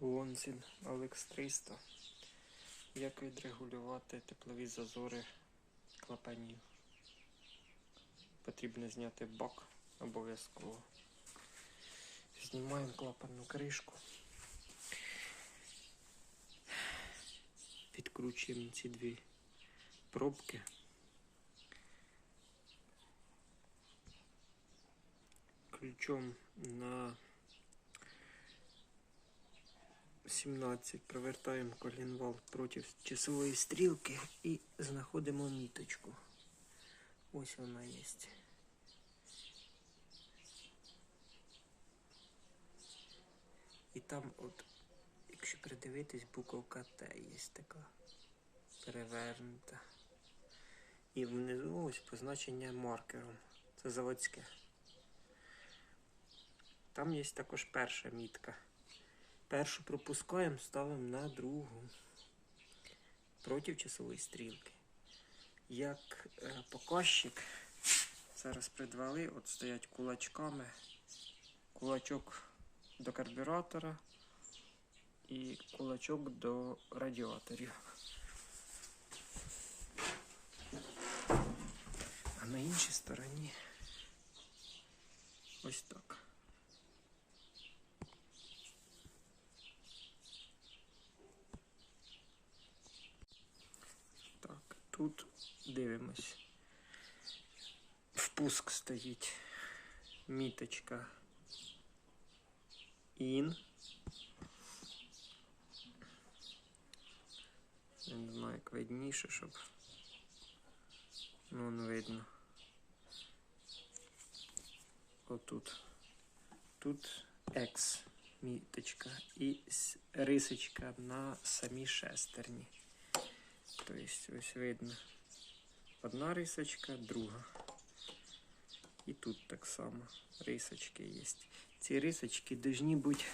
Вонзін Alex 300. Як відрегулювати теплові зазори клапанів? Потрібно зняти бак обов'язково. Знімаємо клапанну кришку. Підкручуємо ці дві пробки. Ключом на 17 провертаємо колінвал проти часової стрілки і знаходимо міточку. Ось вона є. І там, от, якщо придивитись, буковка Т є така перевернута. І внизу ось позначення маркером. Це заводське. Там є також перша мітка. Першу пропускаємо, ставимо на другу. Проти часової стрілки. Як е, показчик, зараз придвали, от стоять кулачками. Кулачок до карбюратора і кулачок до радіаторів. А на іншій стороні ось так. Так, тут дивимось. Впуск стоїть. Міточка. Ін. Не знаю, як видніше, щоб. Ну, не видно. Отут. Тут X міточка і рисочка на самій шестерні. Тобто ось видно. Одна рисочка, друга. І тут так само рисочки є. Ці рисочки повинні бути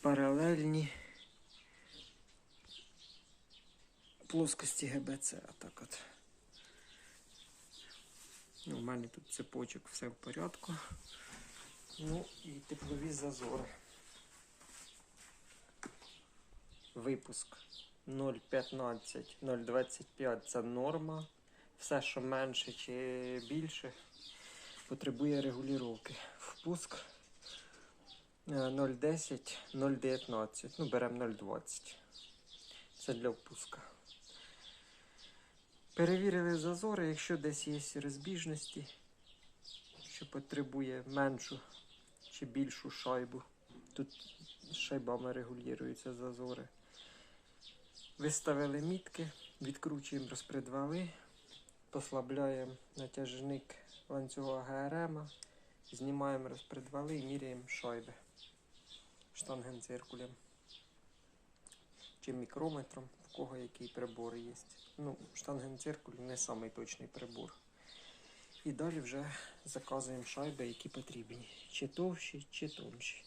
паралельні плоскості ГБЦ. Отак от. Ну, у мене тут цепочок все в порядку. Ну і теплові зазори. Випуск 0,15, 0,25 це норма. Все, що менше чи більше, потребує регулювання. Впуск е, 0,10, 0,19. Ну, беремо 0,20. Це для впуска. Перевірили зазори, якщо десь є розбіжності, що потребує меншу чи більшу шайбу. Тут шайбами регулюються зазори. Виставили мітки, відкручуємо розпредвали, послабляємо натяжник ланцюга ГРМ, знімаємо розпредвали і міряємо шайби штангенциркулем чи мікрометром, в кого який прибор є. Ну, штангенциркуль не самий точний прибор. І далі вже заказуємо шайби, які потрібні. Чи товщі, чи тонші.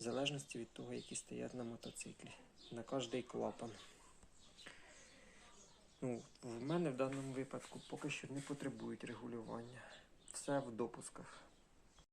В залежності від того, які стоять на мотоциклі. На кожний клапан. Ну, в мене в даному випадку поки що не потребують регулювання. Все в допусках.